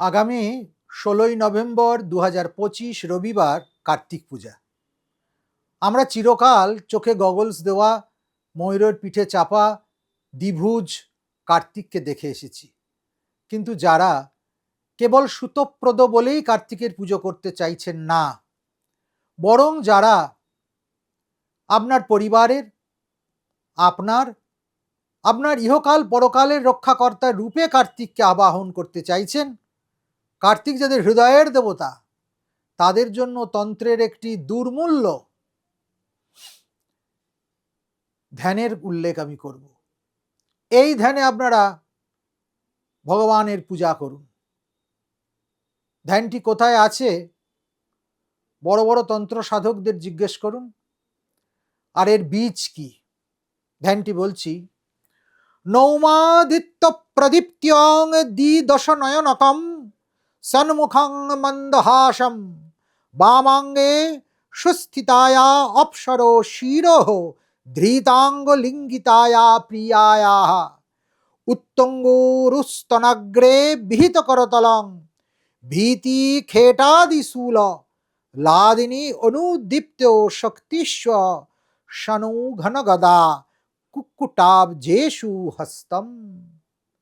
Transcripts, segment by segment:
আগামী ষোলোই নভেম্বর দু পঁচিশ রবিবার কার্তিক পূজা। আমরা চিরকাল চোখে গগলস দেওয়া, ময়ূরের পিঠে চাপা, দ্বিভুজ কার্তিককে দেখে এসেছি। কিন্তু যারা কেবল সুতপ্রদ বলেই কার্তিকের পুজো করতে চাইছেন না, বরং যারা আপনার পরিবারের, আপনার আপনার ইহকাল পরকালের রক্ষাকর্তার রূপে কার্তিককে আবাহন করতে চাইছেন কার্তিক যাদের হৃদয়ের দেবতা, তাদের জন্য তন্ত্রের একটি দুর্মূল্য ধ্যানের উল্লেখ আমি করব। এই ধ্যানে আপনারা ভগবানের পূজা করুন। ধ্যানটি কোথায় আছে? বড় বড় তন্ত্র সাধকদের জিজ্ঞেস করুন। আর এর বীজ কি? ধ্যানটি বলছি, নৌমাদিত্য প্রদীপ্ত্যং দ্বিদশ নয়নকম সন্মুখং মন্দহাসম বামাঙ্গে সুস্থিতায়া অপসরো শিরো ধৃতাঙ্গলিঙ্গিতায়া প্রিয়ায়া উত্তঙ্গোরুস্তনাগ্রে বিহিত করতলং ভীতি খেটাদিশূল লাদিনী অনুদীপ্ত শক্তিস্ব শনু ঘন গদা কুকুটাব জেসু হস্তম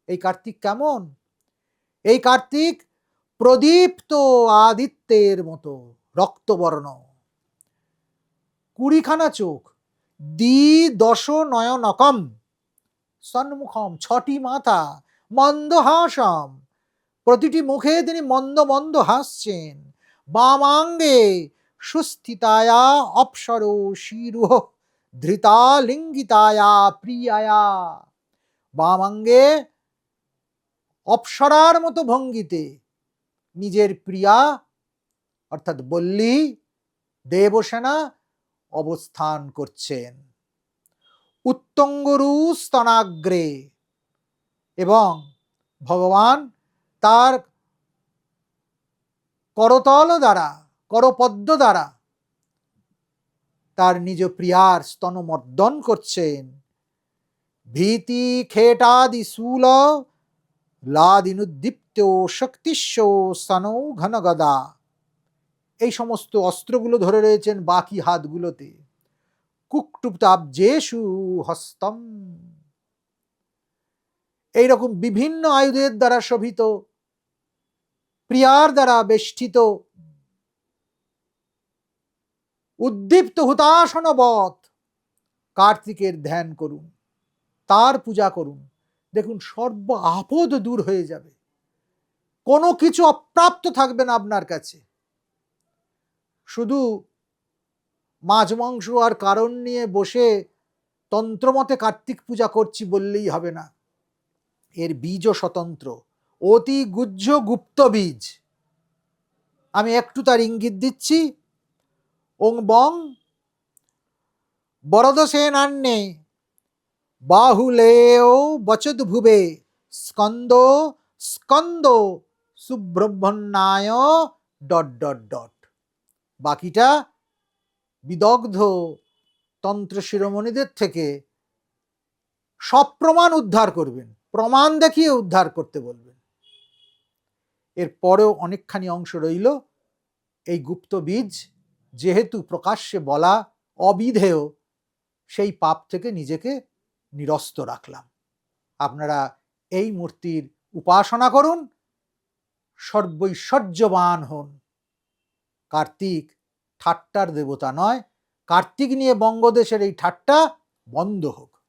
এই কার্তিক কেমন? এই কার্তিক প্রদীপ্ত আদিত্যের মতো রক্তবর্ণ। কুড়িখানা চোখ দ্বি দশ নয়নকম সন্মুখম ছটি মাথা, মন্দহাসম। প্রতিটি মুখে তিনি মন্দ মন্দ হাসছেন। বামাঙ্গে সুস্থিতায়া অপসর শিরুহ ধৃতা লিঙ্গিতায়া প্রিয়ায়া। বামাঙ্গে অপসরার মতো ভঙ্গিতে নিজের প্রিয়া, অর্থাৎ বল্লী, দেবসেনা অবস্থান করছেন। উত্তঙ্গরু স্তনাগ্রে এবং ভগবান তার করতল দ্বারা, করপদ্ম দ্বারা তার নিজ প্রিয়ার স্তনমর্দন করছেন। ভীতি খেটাদি শূল লাদিনুদ্দীপ্ত শক্তিস্য সনৌ ঘনগদা। এই সমস্ত অস্ত্রগুলো ধরে রয়েছেন বাকি হাতগুলোতে। কুকটুপ্তাবজেষু হস্তম। এইরকম বিভিন্ন আয়ুধের দ্বারা শোভিত, প্রিয়ার দ্বারা বেষ্টিত, উদ্দীপ্ত হুতাসনবৎ কার্তিকের ধ্যান করুন, তার পূজা করুন। দেখুন, সর্ব আপদ দূর হয়ে যাবে। কোনো কিছু অপ্রাপ্ত থাকবে না আপনার কাছে। শুধু মাছ, মাংস আর কারণ নিয়ে বসে তন্ত্রমতে কার্তিক পূজা করছি বললেই হবে না। এর বীজও স্বতন্ত্র। অতি গুজ্জ গুপ্ত বীজ। আমি একটু তার ইঙ্গিত দিচ্ছি। ওং বং বরদসেনান্যে বাহুলেও বচদ ভুবে স্কন্দ স্কন্দ সুব্রহ্মণ্যায় ডট ডট ডট। বাকিটা বিদগ্ধ তন্ত্র শিরোমণিদের থেকে সব প্রমাণ উদ্ধার করবেন, প্রমাণ দেখিয়ে উদ্ধার করতে বলবেন। এর পরেও অনেকখানি অংশ রইল এই গুপ্ত বীজ, যেহেতু প্রকাশ্যে বলা অবিধেয়, সেই পাপ থেকে নিজেকে নিরস্ত রাখলাম। আপনারা এই মূর্তির উপাসনা করুন, সর্বৈশ্বর্যবান হন। কার্তিক ঠাট্টার দেবতা নয়, কার্তিক নিয়ে বঙ্গদেশের এই ঠাট্টা বন্ধ হোক।